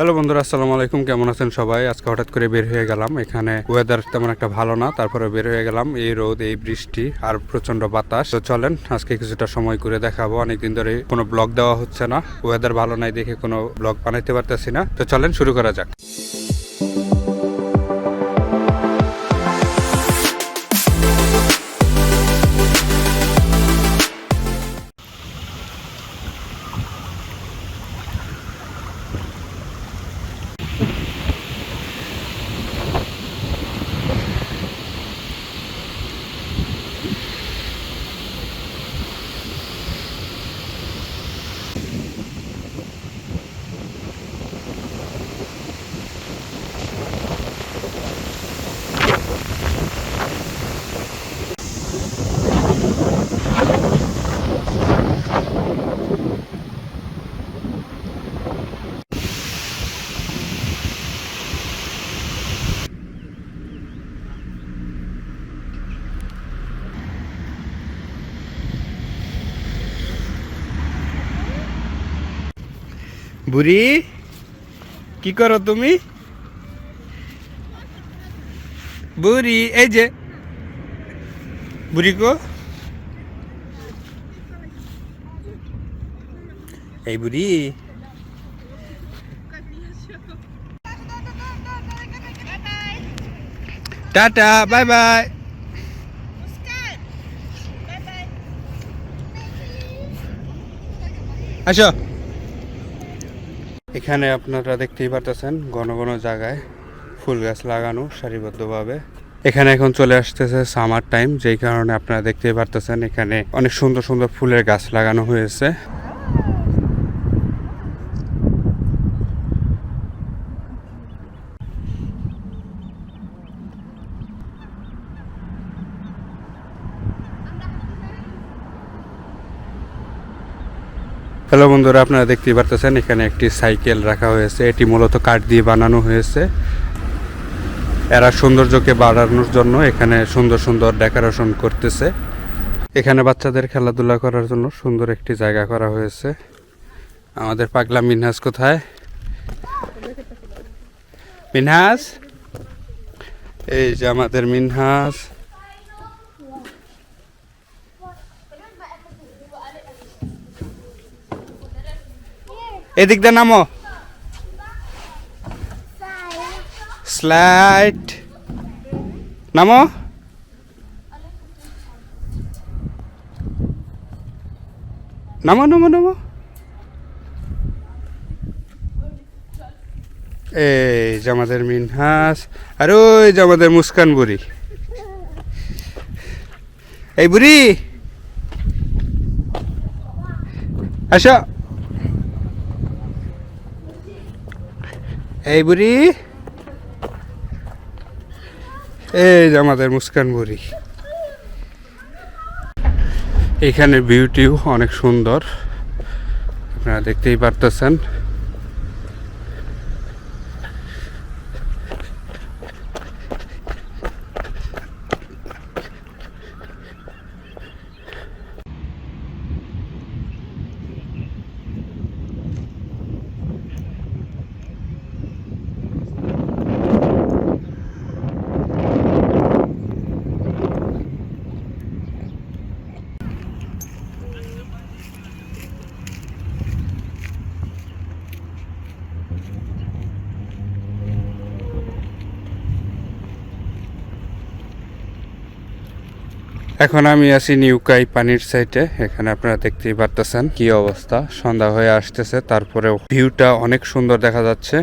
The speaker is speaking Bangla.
হ্যালো বন্ধুরা, আসসালামু আলাইকুম। কেমন আছেন সবাই? আজকে হঠাৎ করে বের হয়ে গেলাম। এখানে ওয়েদার তেমন একটা ভালো না তারপরে বের হয়ে গেলাম। এই রোদ, এই বৃষ্টি আর প্রচণ্ড বাতাস। তো চলেন, আজকে কিছুটা সময় করে দেখাবো। অনেকদিন ধরে কোনো ব্লগ দেওয়া হচ্ছে না। ওয়েদার ভালো নাই দেখে কোনো ব্লগ বানাইতে পারতেছি না। তো চলেন, শুরু করা যাক। বুড়ি, কি করো তুমি? বুড়ি, এই যে। বুড়ি কো? এই বুড়ি। Tata, bye bye. আসো। এখানে আপনারা দেখতেই পারতেছেন ঘন ঘন জায়গায় ফুল গাছ লাগানো সারিবদ্ধভাবে। এখানে এখন চলে আসতেছে সামার টাইম যেই কারণে আপনারা দেখতেই পারতেছেন এখানে অনেক সুন্দর সুন্দর ফুলের গাছ লাগানো হয়েছে। হ্যালো বন্ধুরা, আপনারা দেখতেই পারতেছেন, এখানে একটি সাইকেল রাখা হয়েছে। এটি মূলত কাঠ দিয়ে বানানো হয়েছে। এরা সৌন্দর্যকে বাড়ানোর জন্য এখানে সুন্দর সুন্দর ডেকোরেশন করতেছে। এখানে বাচ্চাদের খেলাধুলা করার জন্য সুন্দর একটি জায়গা করা হয়েছে। আমাদের পাগলা মিনহাজ কোথায়? মিনহাজ? এই যে আমাদের মিনহাজ। এদিক দিয়ে নামো। স্লাইড নামো। নামো নামো নামো। এই যে আমাদের মিনহাস আর ওই যে আমাদের মুস্কান বুড়ি। এই বুড়ি। আসো। এই বুড়ি। এই যে আমাদের মুস্কান বুড়ি। এখানে ভিউটিও অনেক সুন্দর। আপনারা দেখতেই পারতেছেন। এখন আমি আছি নিউকাই পানির সাইটে এখানে আপনারা দেখতেই পারতেছেন কি অবস্থা। সন্ধ্যা হয়ে আসতেছে তারপরে ভিউটা অনেক সুন্দর দেখা যাচ্ছে।